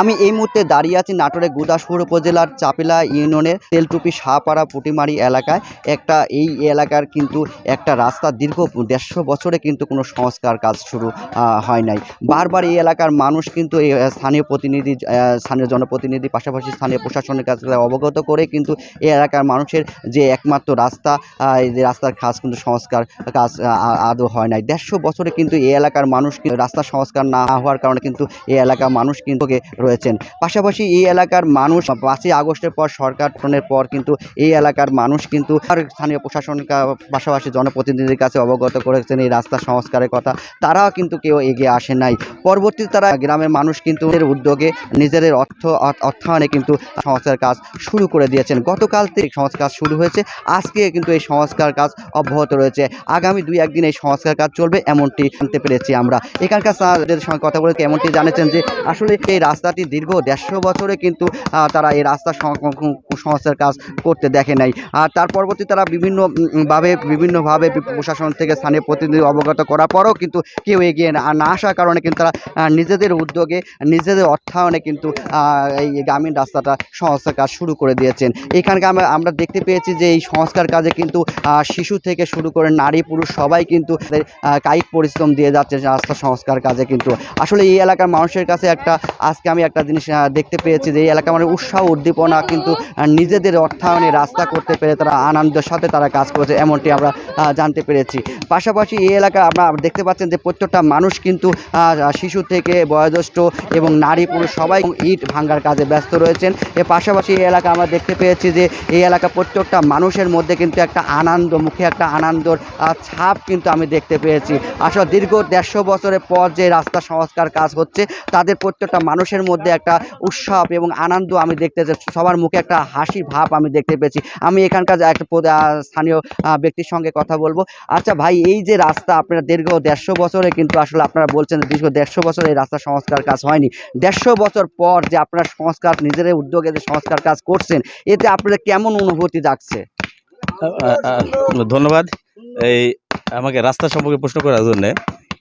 আমি এই মুহূর্তে দাঁড়িয়ে আছি নাটোরের গুদাসপুর উপজেলার চাপিলা ইউনিয়নের তেলটুপি শাহপাড়া পুটিমারি এলাকায়। একটা এই এলাকার কিন্তু একটা রাস্তা দীর্ঘ দেড়শো বছরে কিন্তু কোনো সংস্কার কাজ শুরু হয় নাই। বারবার এই এলাকার মানুষ কিন্তু এই স্থানীয় প্রতিনিধি স্থানীয় জনপ্রতিনিধি, পাশাপাশি স্থানীয় প্রশাসনের কাছে অবগত করে কিন্তু এই এলাকার মানুষের যে একমাত্র রাস্তা এই রাস্তার কাজ কিন্তু সংস্কার কাজ আদৌ হয় নাই। দেড়শো বছরে কিন্তু এই এলাকার মানুষ রাস্তা সংস্কার না হওয়ার কারণে কিন্তু এই এলাকার মানুষ কিন্তু রয়েছেন। পাশাপাশি এই এলাকার মানুষ, পাঁচই আগস্টের পর সরকার গঠনের পর কিন্তু এই এলাকার মানুষ কিন্তু স্থানীয় প্রশাসন পাশাপাশি জনপ্রতিনিধির কাছে অবগত করেছেন এই রাস্তা সংস্কারের কথা। তারাও কিন্তু কেউ এগিয়ে আসে নাই। পরবর্তীতে তারা গ্রামের মানুষ কিন্তু এর উদ্যোগে নিজেদের অর্থ অর্থ- অর্থায়নে কিন্তু সংস্কার কাজ শুরু করে দিয়েছেন। গতকাল থেকে সংস্কার শুরু হয়েছে। আজকে কিন্তু এই সংস্কার কাজ অব্যাহত রয়েছে। আগামী দুই, একদিন এই সংস্কার কাজ চলবে, এমনটি জানতে পেরেছি আমরা। এখানকার সঙ্গে কথা বলে এমনটি জানেছেন যে আসলে এই রাস্তাটি দীর্ঘ দেড়শো বছরে কিন্তু তারা এই রাস্তা সংস্কার কাজ করতে দেখে নাই। আর তার পরবর্তী তারা বিভিন্ন উম, ভাবে বিভিন্নভাবে প্রশাসন থেকে স্থানীয় প্রতিনিধি অবগত করার পরও কিন্তু কেউ এগিয়ে না না আসার কারণে কিন্তু তারা নিজেদের উদ্যোগে নিজেদের অর্থায়নে কিন্তু এই গ্রামীণ রাস্তাটা সংস্কার কাজ শুরু করে দিয়েছেন। এখানকার আমরা দেখতে পেয়েছি যে এই সংস্কার কাজে কিন্তু শিশু থেকে শুরু করে নারী পুরুষ সবাই কিন্তু কায়িক পরিশ্রম দিয়ে যাচ্ছে রাস্তা সংস্কার কাজে কিন্তু। আসলে এই এলাকার মানুষের কাছে একটা আজকে আমি একটা জিনিস দেখতে পেয়েছি যে এই এলাকা মানে উৎসাহ, উদ্দীপনা কিন্তু নিজেদের অর্থায়নে রাস্তা করতে পেরে তারা আনন্দের সাথে তারা কাজ করেছে এমনটি আমরা জানতে পেরেছি। পাশাপাশি এই এলাকা আমরা দেখতে পাচ্ছেন যে প্রত্যেকটা মানুষ কিন্তু শিশু থেকে বয়োজ্যেষ্ঠ এবং নারী পুরুষ সবাই ইট ভাঙ্গার কাজে ব্যস্ত রয়েছেন। এর পাশাপাশি এই এলাকা আমরা দেখতে পেয়েছি যে এই এলাকা প্রত্যেকটা মানুষের মধ্যে কিন্তু একটা আনন্দ, মুখে একটা আনন্দর ছাপ কিন্তু আমি দেখতে পেয়েছি। আসলে দীর্ঘ দেড়শো বছরের পর যে রাস্তা সংস্কার কাজ হচ্ছে, তাদের প্রত্যেকটা মানুষের মধ্যে একটা উৎসব এবং আনন্দ আমি দেখতে যে সবার মুখে একটা হাসি ভাব আমি দেখতে পেয়েছি। আমি এখানকার একটা স্থানীয় ব্যক্তির সঙ্গে কথা বলব। আচ্ছা ভাই, এই যে রাস্তা আপনারা দীর্ঘ দেড়শো বছরে কিন্তু আসলে আপনারা বলছেন দীর্ঘ দেড়শো বছর এই রাস্তা সংস্কার কাজ হয়নি। দেড়শো বছর পর যে আপনারা সংস্কার নিজেদের উদ্যোগে যে সংস্কার কাজ করছেন, এতে আপনাদের কেমন অনুভূতি আ- ধন্যবাদ। এই আমাকে রাস্তা সম্পর্কে প্রশ্ন করার জন্য,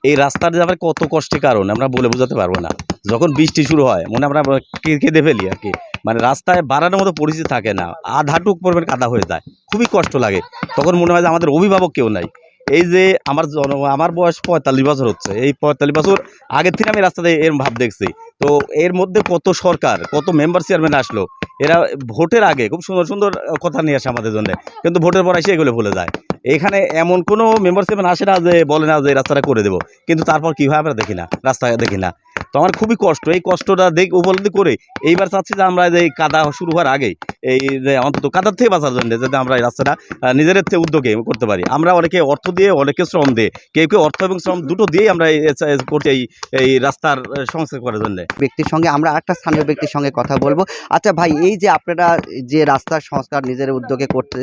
এই রাস্তার যে আমার কত কষ্টের কারণ, আমরা বলে বোঝাতে পারব না। যখন বৃষ্টি শুরু হয়, মনে আমরা কেঁদে ফেলি আর কি। মানে রাস্তায় বাড়ানোর মতো পরিস্থিতি থাকে না। আধাটুক পরিমাণ কাদা হয়ে যায়। খুবই কষ্ট লাগে। তখন মনে হয় যে আমাদের অভিভাবক কেউ নাই। এই যে আমার জন, আমার বয়স পঁয়তাল্লিশ বছর হচ্ছে। এই পঁয়তাল্লিশ বছর আগের থেকে আমি রাস্তাতে এর ভাব দেখছি। তো এর মধ্যে কত সরকার, কত মেম্বার চেয়ারম্যান আসলো? এরা ভোটের আগে খুব সুন্দর সুন্দর কথা নিয়ে আসে আমাদের জন্য। কিন্তু ভোটের পর এসে এগুলো ভুলে যায়। এখানে এমন কোনো মেম্বার চেয়ারম্যান আসে না যে বলে না যে রাস্তাটা করে দেবো। কিন্তু তারপর কী হয় আমরা দেখি না রাস্তা দেখি না। তো আমার খুবই কষ্ট। এই কষ্টটা দেখ, উপলব্ধি করে এইবার চাচ্ছি যে আমরা যে কাদা শুরু হওয়ার আগেই এই যে অন্তত কাদার থেকে বাঁচার জন্য যাতে আমরা এই রাস্তাটা নিজেদের থেকে উদ্যোগে করতে পারি। আমরা অনেকে অর্থ দিয়ে, অনেকে শ্রম দিয়ে, কেউ কেউ অর্থ এবং শ্রম দুটো দিয়েই আমরা করছি এই এই রাস্তার সংস্কার করার জন্য। ব্যক্তির সঙ্গে আমরা একটা স্থানীয় ব্যক্তির সঙ্গে কথা বলব। আচ্ছা ভাই, এই যে আপনারা যে রাস্তার সংস্কার নিজের উদ্যোগে করতে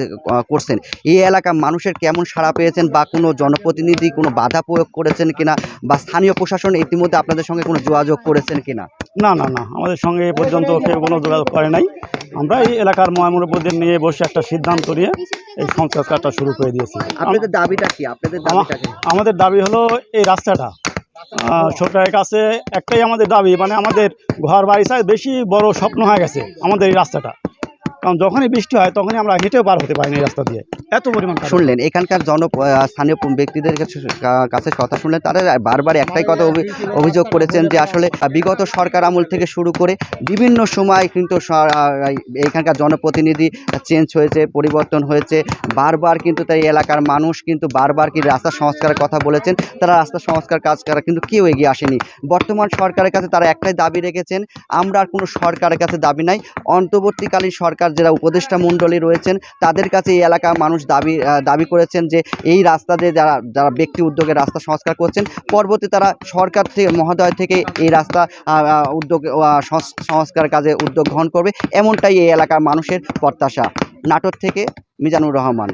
করছেন, এই এলাকার মানুষের কেমন সাড়া পেয়েছেন বা কোনো জনপ্রতিনিধি কোনো বাধা প্রয়োগ করেছেন কিনা বা স্থানীয় প্রশাসন ইতিমধ্যে আপনাদের সঙ্গে কোনো যোগাযোগ করেছেন কিনা? না না না আমাদের সঙ্গে এ পর্যন্ত কেউ কোনো যোগাযোগ করে নাই। আমরা এই এলাকার মহামুরব্বীদের নিয়ে বসে একটা সিদ্ধান্ত নিয়ে এই সংস্কারটা কাজটা শুরু করে দিয়েছি। আপনাদের দাবিটা কি? আপনাদের আমাদের দাবি হলো এই রাস্তাটা। সরকারের কাছে একটাই আমাদের দাবি মানে আমাদের ঘর বাড়ি চাই বেশি বড় স্বপ্ন হয়ে গেছে আমাদের এই রাস্তাটা। কারণ যখনই বৃষ্টি হয়, তখনই আমরা হেঁটেও পার হতে পারি রাস্তা দিয়ে। এত পরিমাণ শুনলেন, এখানকার জন স্থানীয় ব্যক্তিদের কাছে কথা শুনলেন তারা বারবার একটাই কথা অভিযোগ করেছেন যে আসলে বিগত সরকার আমল থেকে শুরু করে বিভিন্ন সময় কিন্তু এখানকার জনপ্রতিনিধি চেঞ্জ হয়েছে, পরিবর্তন হয়েছে। বারবার কিন্তু তাই এলাকার মানুষ কিন্তু বারবার কি রাস্তা সংস্কারের কথা বলেছেন, তারা রাস্তা সংস্কার কাজ করা কিন্তু কেউ এগিয়ে আসেনি। বর্তমান সরকারের কাছে তারা একটাই দাবি রেখেছেন, আমরা আর কোনো সরকারের কাছে দাবি নাই। অন্তর্বর্তীকালীন সরকার যারা উপদেষ্টা মণ্ডলী রয়েছেন, তাদের কাছে এই এলাকার মানুষ দাবি দাবি করেছেন যে এই রাস্তা দিয়ে যারা যারা ব্যক্তি উদ্যোগে রাস্তা সংস্কার করছেন, পরবর্তী তারা সরকার থেকে মহোদয় থেকে এই রাস্তা উদ্যোগ সংস্কার কাজে উদ্যোগ গ্রহণ করবে, এমনটাই এই এলাকার মানুষের প্রত্যাশা। নাটোর থেকে মিজানুর রহমান।